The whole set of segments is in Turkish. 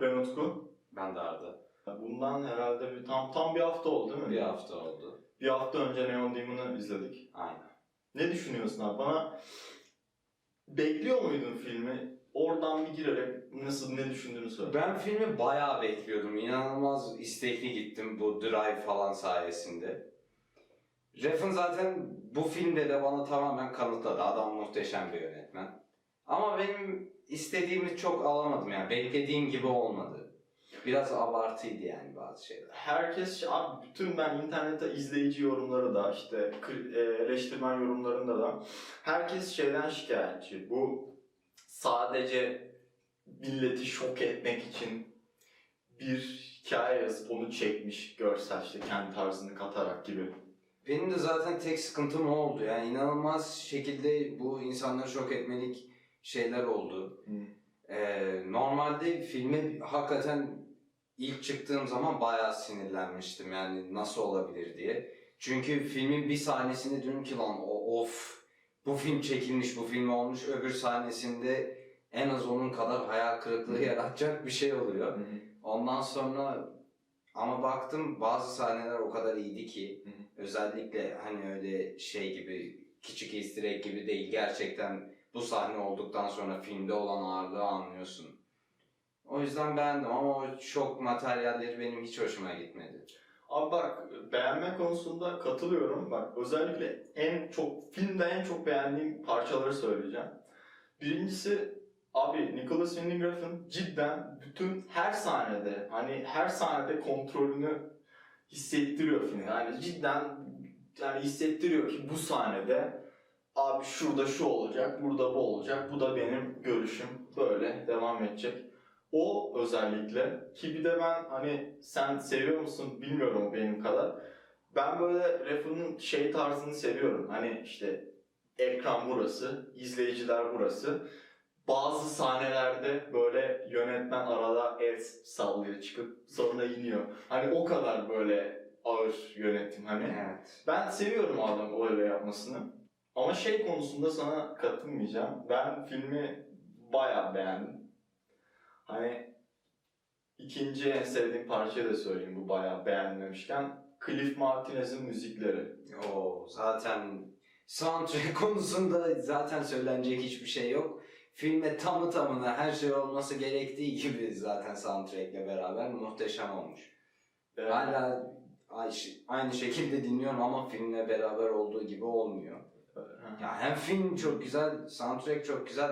Ben Utku. Ben de Arda. Bundan herhalde bir tam tam bir hafta oldu değil mi? Bir hafta oldu. Bir hafta önce Neon Demon'ı izledik. Aynen. Ne düşünüyorsun abi? Bana bekliyor muydun filmi? Oradan bir girerek nasıl ne düşündüğünü söyle. Ben filmi bayağı bekliyordum. İnanılmaz istekli gittim bu Drive falan sayesinde. Refn zaten bu filmde de bana tamamen kanıtladı. Adam muhteşem bir yönetmen. Ama benim istediğimi çok alamadım yani. Beklediğim gibi olmadı. Biraz abartıydı yani bazı şeyler. Herkes, abi bütün ben internette izleyici yorumları da işte e, eleştirmen yorumlarında da herkes şeyden şikayetçi. Bu sadece milleti şok etmek için bir hikaye yazıp onu çekmiş görsel işte kendi tarzını katarak gibi. Benim de zaten tek sıkıntım o oldu. Yani inanılmaz şekilde bu insanları şok etmelik şeyler oldu. Ee, normalde filme hakikaten ilk çıktığım zaman bayağı sinirlenmiştim yani nasıl olabilir diye. Çünkü filmin bir sahnesinde diyorum ki lan of bu film çekilmiş bu film olmuş öbür sahnesinde en az onun kadar hayal kırıklığı yaratacak bir şey oluyor. Ondan sonra ama baktım bazı sahneler o kadar iyiydi ki özellikle hani öyle şey gibi küçük easter egg gibi değil gerçekten bu sahne olduktan sonra filmde olan ağırlığı anlıyorsun. O yüzden beğendim ama o şok materyalleri benim hiç hoşuma gitmedi. Abi bak beğenme konusunda katılıyorum. Bak özellikle en çok filmde en çok beğendiğim parçaları söyleyeceğim. Birincisi abi Nicholas Winding cidden bütün her sahnede hani her sahnede kontrolünü hissettiriyor film. Yani cidden yani hissettiriyor ki bu sahnede abi şurada şu olacak, burada bu olacak. Bu da benim görüşüm. Böyle devam edecek. O özellikle ki bir de ben hani sen seviyor musun bilmiyorum benim kadar. Ben böyle Refn'ın şey tarzını seviyorum. Hani işte ekran burası, izleyiciler burası. Bazı sahnelerde böyle yönetmen arada el sallıyor çıkıp sonra iniyor. Hani o kadar böyle ağır yönetim hani. Evet. Ben seviyorum adam öyle yapmasını. Ama şey konusunda sana katılmayacağım. Ben filmi bayağı beğendim. Hani ikinci en sevdiğim parçayı da söyleyeyim bu bayağı beğenmemişken. Cliff Martinez'in müzikleri. O zaten soundtrack konusunda zaten söylenecek hiçbir şey yok. Filme tamı tamına her şey olması gerektiği gibi zaten soundtrack'le beraber muhteşem olmuş. Ee, Hala ay- aynı şekilde dinliyorum ama filmle beraber olduğu gibi olmuyor. Ya hem film çok güzel, soundtrack çok güzel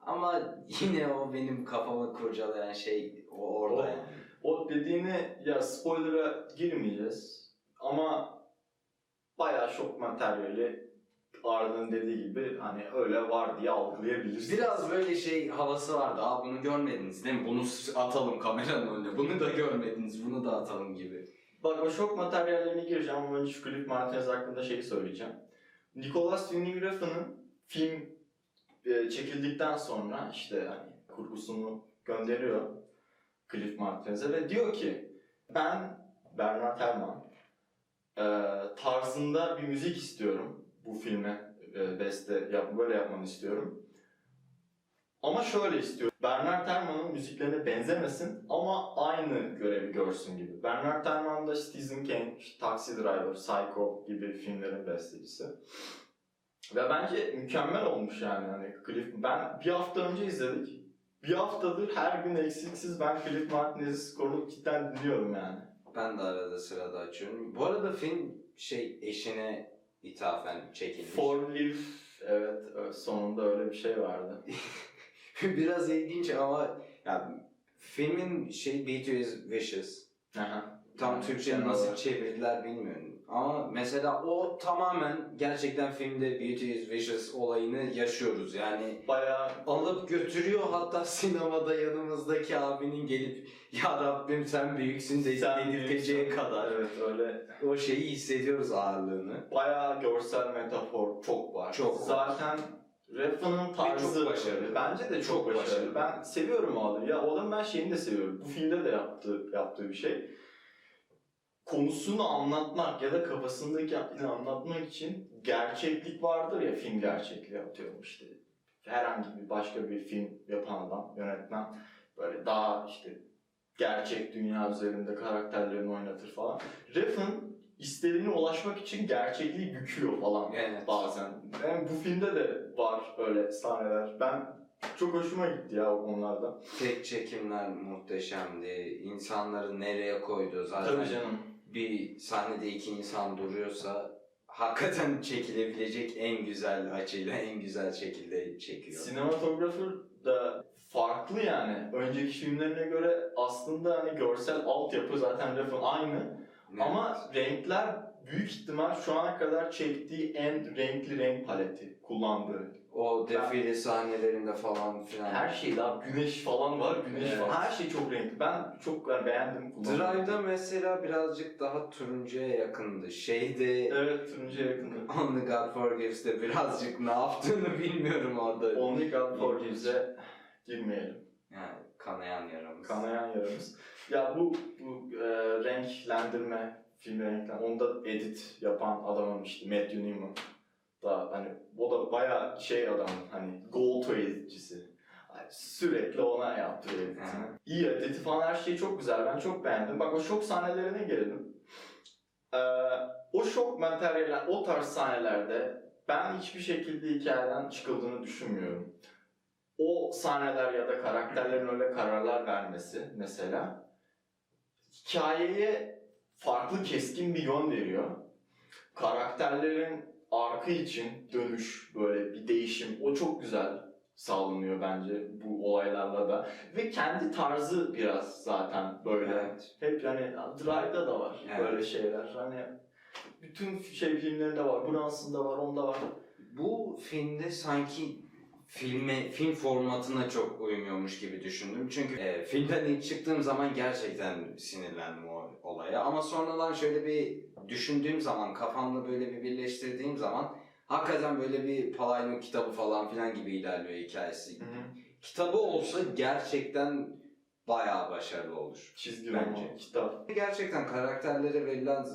ama yine o benim kafamı kurcalayan şey o orada O- yani. O dediğine ya spoiler'a girmeyeceğiz ama bayağı şok materyali Arda'nın dediği gibi hani öyle var diye algılayabilirsiniz. Biraz böyle şey havası vardı. Aa bunu görmediniz değil mi? Bunu atalım kameranın önüne. Bunu da görmediniz. Bunu da atalım gibi. Bak o şok materyallerine gireceğim ama önce şu Cliff Martinez hakkında şeyi söyleyeceğim. Nicholas Winding film e, çekildikten sonra işte hani kurgusunu gönderiyor Cliff Martinez'e ve diyor ki ben Bernard Herrmann e, tarzında bir müzik istiyorum bu filme e, beste yap, böyle yapmanı istiyorum. Ama şöyle istiyorum. Bernard Herrmann'ın müziklerine benzemesin ama aynı görevi görsün gibi. Bernard Herrmann da Citizen Kane, Taxi Driver, Psycho gibi filmlerin bestecisi. Ve bence mükemmel olmuş yani. hani Cliff, ben bir hafta önce izledik. Bir haftadır her gün eksiksiz ben Cliff Martinez'in skorunu cidden dinliyorum yani. Ben de arada sırada açıyorum. Bu arada film şey eşine ithafen çekilmiş. For Live, evet sonunda öyle bir şey vardı. Biraz ilginç ama ya, filmin şey Beauty is Vicious. Aha. Tam Yani Türkçe genel nasıl olarak. çevirdiler bilmiyorum. Ama mesela o tamamen gerçekten filmde Beauty is Vicious olayını yaşıyoruz. Yani Bayağı alıp götürüyor hatta sinemada yanımızdaki abinin gelip ya Rabbim sen büyüksün de dedirteceği kadar evet öyle o şeyi hissediyoruz ağırlığını. bayağı görsel metafor çok var. Çok var. Refn'ın tarzı çok başarılı. Bence de çok, Çok başarılı. başarılı. Ben seviyorum o adamı. Ya o adamın ben şeyini de seviyorum. Bu filmde de yaptığı, yaptığı bir şey. Konusunu anlatmak ya da kafasındaki anlatmak için gerçeklik vardır ya film gerçekliği atıyorum işte. Herhangi bir başka bir film yapan adam, yönetmen böyle daha işte gerçek dünya üzerinde karakterlerini oynatır falan. Refn istediğine ulaşmak için gerçekliği büküyor falan Evet. bazen. Yani bu filmde de var öyle sahneler. Ben çok hoşuma gitti ya o konularda. Tek çekimler muhteşemdi. İnsanları nereye koydu zaten. Tabii canım. Bir sahnede iki insan duruyorsa hakikaten çekilebilecek en güzel açıyla en güzel şekilde çekiyor. Sinematografer da farklı yani. Önceki filmlerine göre aslında hani görsel altyapı zaten Refn aynı. Ama renkler büyük ihtimal şu ana kadar çektiği en renkli renk paleti kullandığı. o defile sahnelerinde falan filan. Her şey daha güneş falan var, güneş Evet. falan. Her şey çok renkli. Ben çok beğendim kullanmayı. Drive'da mesela birazcık daha turuncuya yakındı. Şeyde Evet, turuncu yakındı. Only God Forgives'te birazcık ne yaptığını bilmiyorum orada. Only God Forgives'e girmeyelim. Yani kanayan yaramız. Kanayan yaramız. Ya bu, bu e, renklendirme, film renklen, onda edit yapan adamın işte Matthew Newman da hani o da bayağı şey adam hani gold editçisi. Hani Sürekli ona yaptırıyor editini. İyi editi falan her şey çok güzel. Ben çok beğendim. Bak o şok sahnelerine gelelim. Ee, o şok materyaller, o tarz sahnelerde ben hiçbir şekilde hikayeden çıkıldığını düşünmüyorum. O sahneler ya da karakterlerin öyle kararlar vermesi mesela hikayeye farklı keskin bir yön veriyor. Karakterlerin arka için dönüş böyle bir değişim o çok güzel sağlanıyor bence bu olaylarla da ve kendi tarzı biraz zaten böyle Evet. hep yani Drive'da da var Evet. böyle şeyler hani bütün şey filmlerinde var Brunson'da var onda var Bu filmde sanki filme film formatına çok uymuyormuş gibi düşündüm. Çünkü e, filmden ilk çıktığım zaman gerçekten sinirlendim o olaya. Ama sonradan şöyle bir düşündüğüm zaman, kafamla böyle bir birleştirdiğim zaman hakikaten böyle bir Palayno kitabı falan filan gibi ilerliyor hikayesi. Kitabı olsa gerçekten bayağı başarılı olur. çizgi Bence. roman kitap Gerçekten karakterlere verilen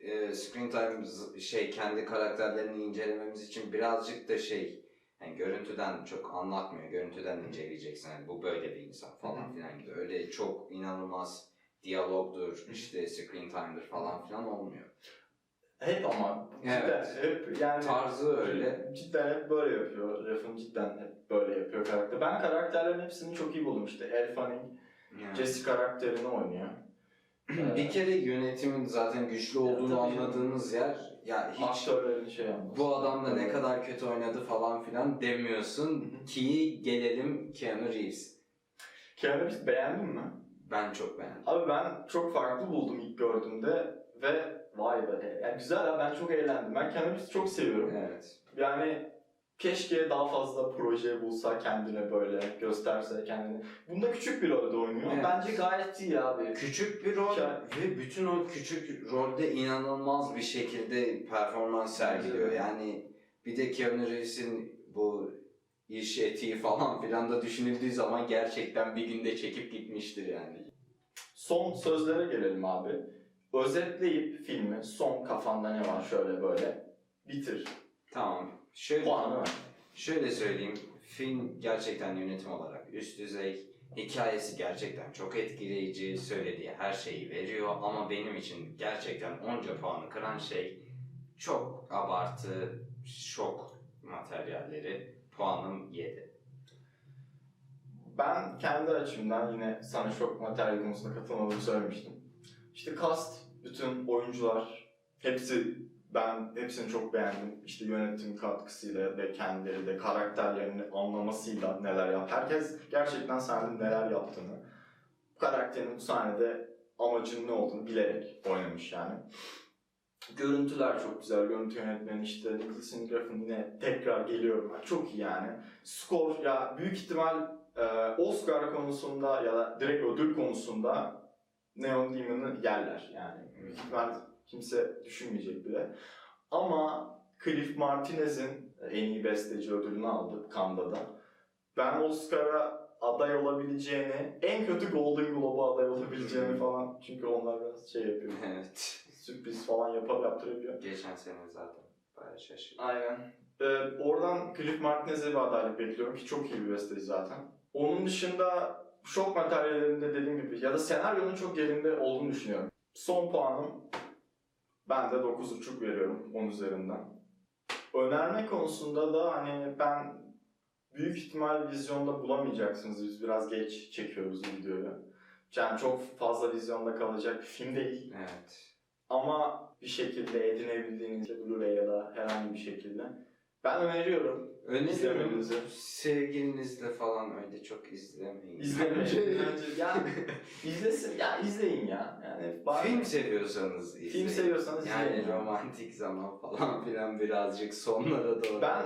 e, screen time şey kendi karakterlerini incelememiz için birazcık da şey yani görüntüden çok anlatmıyor. Görüntüden inceleyeceksin. Yani bu böyle bir insan falan filan gibi. Öyle çok inanılmaz diyalogdur, işte screen time'dır falan filan olmuyor. hep ama Evet. cidden hep yani Tarzı öyle. Cidden hep böyle yapıyor. Refn cidden hep böyle yapıyor karakter. Ben karakterlerin hepsini çok iyi buldum işte. Elle Fanning, Yani. Jesse karakterini oynuyor. Bir kere yönetimin zaten güçlü olduğunu tabii canım. anladığınız yer ya hiç Aktörlerin şey yapması. bu adam da ne kadar kötü oynadı falan filan demiyorsun ki gelelim Keanu Reeves. Keanu Reeves beğendin mi? Ben çok beğendim. Abi ben çok farklı buldum ilk gördüğümde ve vay be. Yani güzel ya ben çok eğlendim. Ben Keanu Reeves'i çok seviyorum. Evet. Yani keşke daha fazla proje bulsa kendine böyle gösterse kendini. Bunda küçük bir rolde oynuyor. Evet. Bence gayet iyi abi. Küçük bir rol Hikaye- ve bütün o küçük rolde inanılmaz bir şekilde performans sergiliyor. Yani bir de Keanu Reeves'in bu iş etiği falan filan da düşünüldüğü zaman gerçekten bir günde çekip gitmiştir yani. Son sözlere gelelim abi. Özetleyip filmi son kafanda ne var şöyle böyle bitir. Tamam. Şöyle, Puanı var. şöyle söyleyeyim. Film gerçekten yönetim olarak üst düzey. Hikayesi gerçekten çok etkileyici. Söylediği her şeyi veriyor. Ama benim için gerçekten onca puanı kıran şey çok abartı, şok materyalleri. Puanım 7. Ben kendi açımdan yine sana şok materyal konusunda katılmadığımı söylemiştim. İşte cast, bütün oyuncular, hepsi ben hepsini çok beğendim. İşte yönetim katkısıyla ve kendileri de karakterlerini anlamasıyla neler yap. Herkes gerçekten sahnenin neler yaptığını, karakterin bu sahnede amacının ne olduğunu bilerek oynamış yani. Görüntüler çok güzel. Görüntü yönetmeni işte Nicholas Graff'ın yine tekrar geliyorum. Çok iyi yani. Skor ya büyük ihtimal e, Oscar konusunda ya da direkt ödül konusunda Neon Demon'ı yerler yani. Büyük ihtimal kimse düşünmeyecek bile. Ama Cliff Martinez'in en iyi besteci ödülünü aldı Cannes'da da. Ben Oscar'a aday olabileceğini, en kötü Golden Globe'a aday olabileceğini falan çünkü onlar biraz şey yapıyor, evet. sürpriz falan yapar yaptırabiliyor. Geçen sene zaten bayağı şaşırdım. Aynen. Ee, oradan Cliff Martinez'e bir adaylık bekliyorum ki çok iyi bir besteci zaten. Onun dışında şok materyallerinde dediğim gibi ya da senaryonun çok yerinde olduğunu düşünüyorum. Son puanım ben de 9.5 veriyorum 10 üzerinden. Önerme konusunda da hani ben büyük ihtimal vizyonda bulamayacaksınız. Biz biraz geç çekiyoruz videoyu. Yani çok fazla vizyonda kalacak bir film değil. Evet. Ama bir şekilde edinebildiğinizde Blu-ray ya da herhangi bir şekilde ben öneriyorum. Öneriyorum. İzlemenizi. Sevgilinizle falan öyle çok izlemeyin. İzlemeyin. Bence ya izlesin ya izleyin ya. Yani bari- Film seviyorsanız izleyin. film seviyorsanız Yani izleyin. romantik zaman falan filan birazcık sonlara doğru. Ben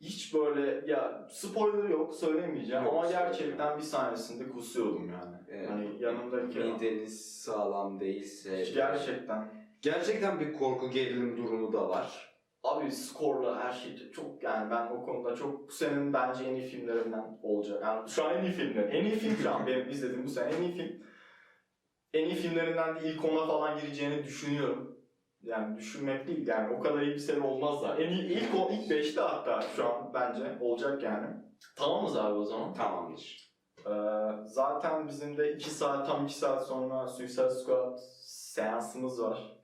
hiç böyle ya spoiler yok söylemeyeceğim Yok, ama gerçekten bir sahnesinde kusuyordum yani. Evet. Hani yanımdaki mideniz sağlam değilse gerçekten gerçekten bir korku gerilim durumu da var. Abi skorla her şey çok yani ben o konuda çok bu senenin bence en iyi filmlerinden olacak. Yani şu an en iyi filmler. En iyi film şu an benim izlediğim bu sene en iyi film. En iyi filmlerinden de ilk ona falan gireceğini düşünüyorum. Yani düşünmek değil yani o kadar iyi bir sene olmaz da. En iyi ilk o ilk 5'te hatta şu an bence olacak yani. Tamamız abi o zaman. Tamamdır. Ee, zaten bizim de 2 saat tam 2 saat sonra Suicide Squad seansımız var.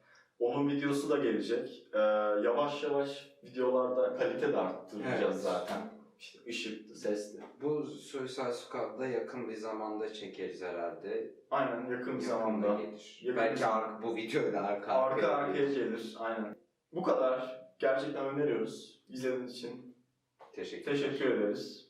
Onun videosu da gelecek. Ee, yavaş yavaş videolarda kalite de arttıracağız Evet. zaten. İşte ışıklı, sesli. Bu Suicide Squad'da yakın bir zamanda çekeriz herhalde. Aynen yakın bir Yakında zamanda. gelir. Yakın Belki bir arka, bu videoyla arka Arka arkaya arkaya gelir. gelir. Aynen. Bu kadar. Gerçekten öneriyoruz. İzlediğiniz için Teşekkür teşekkür ederiz.